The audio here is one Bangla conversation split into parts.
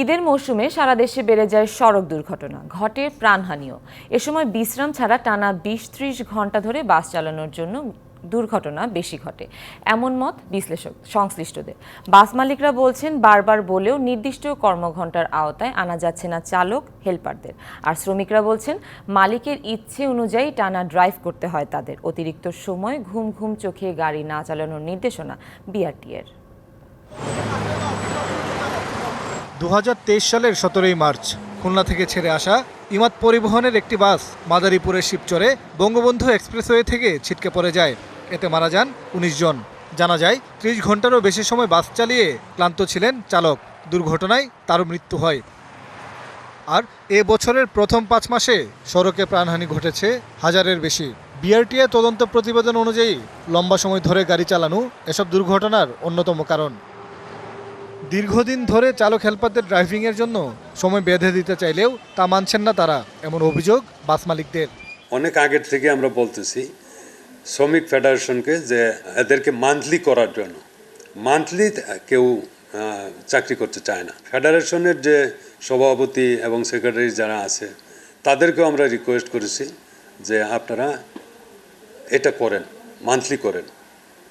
ঈদের মৌসুমে সারা দেশে বেড়ে যায় সড়ক দুর্ঘটনা, ঘটে প্রাণহানিও। এ সময় বিশ্রাম ছাড়া টানা বিশ ত্রিশ ঘণ্টা ধরে বাস চালানোর জন্য দুর্ঘটনা বেশি ঘটে। এমন মত বিশ্লেষক, সংশ্লিষ্টদের। বাস মালিকরা বলছেন, বারবার বলেও নির্দিষ্ট কর্মঘণ্টার আওতায় আনা যাচ্ছে না চালক, হেলপারদের। আর শ্রমিকরা বলছেন, মালিকের ইচ্ছে অনুযায়ী টানা ড্রাইভ করতে হয় তাদের। অতিরিক্ত সময়, ঘুম ঘুম চোখে গাড়ি না চালানোর নির্দেশনা বিআরটিএর। দু হাজার তেইশ সালের সতেরোই মার্চ, খুলনা থেকে ছেড়ে আসা ইমাদ পরিবহনের একটি বাস মাদারীপুরের শিবচরে বঙ্গবন্ধু এক্সপ্রেসওয়ে থেকে ছিটকে পড়ে যায়। এতে মারা যান উনিশ জন। জানা যায়, ত্রিশ ঘন্টারও বেশি সময় বাস চালিয়ে ক্লান্ত ছিলেন চালক। দুর্ঘটনায় তারও মৃত্যু হয়। আর এ বছরের প্রথম পাঁচ মাসে সড়কে প্রাণহানি ঘটেছে হাজারের বেশি। বিআরটিএ তদন্ত প্রতিবেদন অনুযায়ী লম্বা সময় ধরে গাড়ি চালানো এসব দুর্ঘটনার অন্যতম কারণ। দীর্ঘদিন ধরে চালক হেল্পারদের ড্রাইভিংয়ের জন্য সময় বেঁধে দিতে চাইলেও তা মানছেন না তারা, এমন অভিযোগ বাস মালিকদের। অনেক আগের থেকে আমরা বলতেছি, শ্রমিক ফেডারেশনকে যে এদেরকে মান্থলি করার জন্য। মান্থলি কেউ চাকরি করতে চায় না। ফেডারেশনের যে সভাপতি এবং সেক্রেটারি যারা আছে, তাদেরকেও আমরা রিকোয়েস্ট করেছি যে আপনারা এটা করেন, মান্থলি করেন।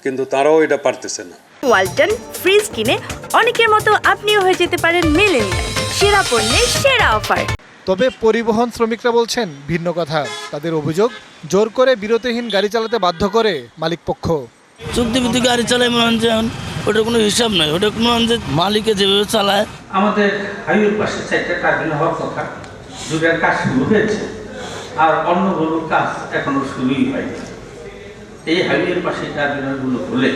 কিন্তু তারাও এটা পারতেছে না। ওয়ালটন ফ্রিজ কিনে অনেকের মতো আপনিও হয়ে যেতে পারেন মেলেনিয়া সেরা পণ্যের সেরা অফার। তবে পরিবহন শ্রমিকরা বলছেন ভিন্ন কথা। তাদের অভিযোগ জোর করে বিরতিহীন গাড়ি চালাতে বাধ্য করে মালিকপক্ষ। চুক্তিভিত্তিক গাড়ি চালায় মনে এখন। ওটার কোনো হিসাব নাই। ওটা কোনো যে মালিকে যেভাবে চালায়। আমাদের হাইওয়ের পাশে চারটা টার্মিনাল হওয়ার কথা। দুটার কাজ শুরু হয়েছে। আর অন্যগুলোর কাজ এখনও শুরুই হয়নি। এই হাইওয়ের পাশে টার্মিনালগুলো হলে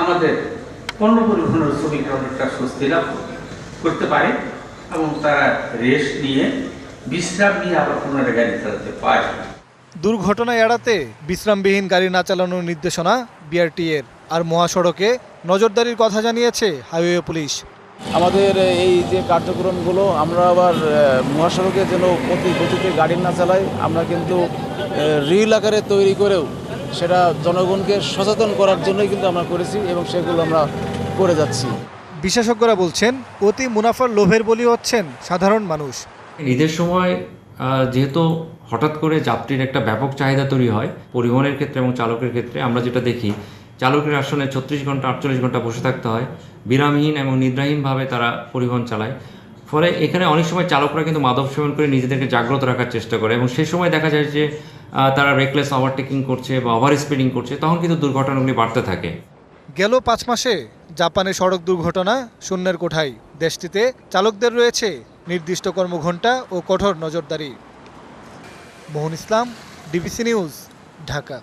আমাদের পণ্য পরিবহনের শ্রমিকরা অনেকটা স্বস্তি লাভ করতে পারে এবং তারা রেস্ট নিয়ে বিশ্রাম নিয়ে আবার পুনরায় গাড়ি চালাতে পারে। দুর্ঘটনা এড়াতে বিশ্রামবিহীন গাড়ি না চালানোর নির্দেশনা বিআরটিএর। আর মহাসড়কে নজরদারির কথা জানিয়েছে হাইওয়ে পুলিশ। আমাদের এই যে কার্যক্রমগুলো আমরা আবার মহাসড়কে যেন প্রতি গতিতে গাড়ি না চালাই আমরা কিন্তু রিল আকারে তৈরি করেও সেটা জনগণকে সচেতন করার জন্যই কিন্তু আমরা করেছি এবং সেগুলো আমরা করে যাচ্ছি। বিশেষজ্ঞরা বলছেন অতি মুনাফার লোভের বলি হচ্ছেন সাধারণ মানুষ। ঈদের সময় যেহেতু হঠাৎ করে যাত্রীর একটা ব্যাপক চাহিদা তৈরি হয় পরিবহনের ক্ষেত্রে এবং চালকের ক্ষেত্রে আমরা যেটা দেখি চালকের আসলে ছত্রিশ ঘণ্টা আটচল্লিশ ঘণ্টা বসে থাকতে হয় বিরামহীন এবং নিদ্রাহীনভাবে তারা পরিবহন চালায়। ফলে এখানে অনেক সময় চালকরা কিন্তু মাদক সেবন করে নিজেদেরকে জাগ্রত রাখার চেষ্টা করে এবং সেই সময় দেখা যায় যে তারা রেকলেস ওভারটেকিং করছে বা ওভার স্পিডিং করছে, তখন কিন্তু দুর্ঘটনাগুলি বাড়তে থাকে। গেল পাঁচ মাসে জাপানে সড়ক দুর্ঘটনা শূন্যের কোঠায়। দেশটিতে চালকদের রয়েছে নির্দিষ্ট কর্মঘণ্টা ও কঠোর নজরদারি। Mohan Islam, DBC news, Dhaka.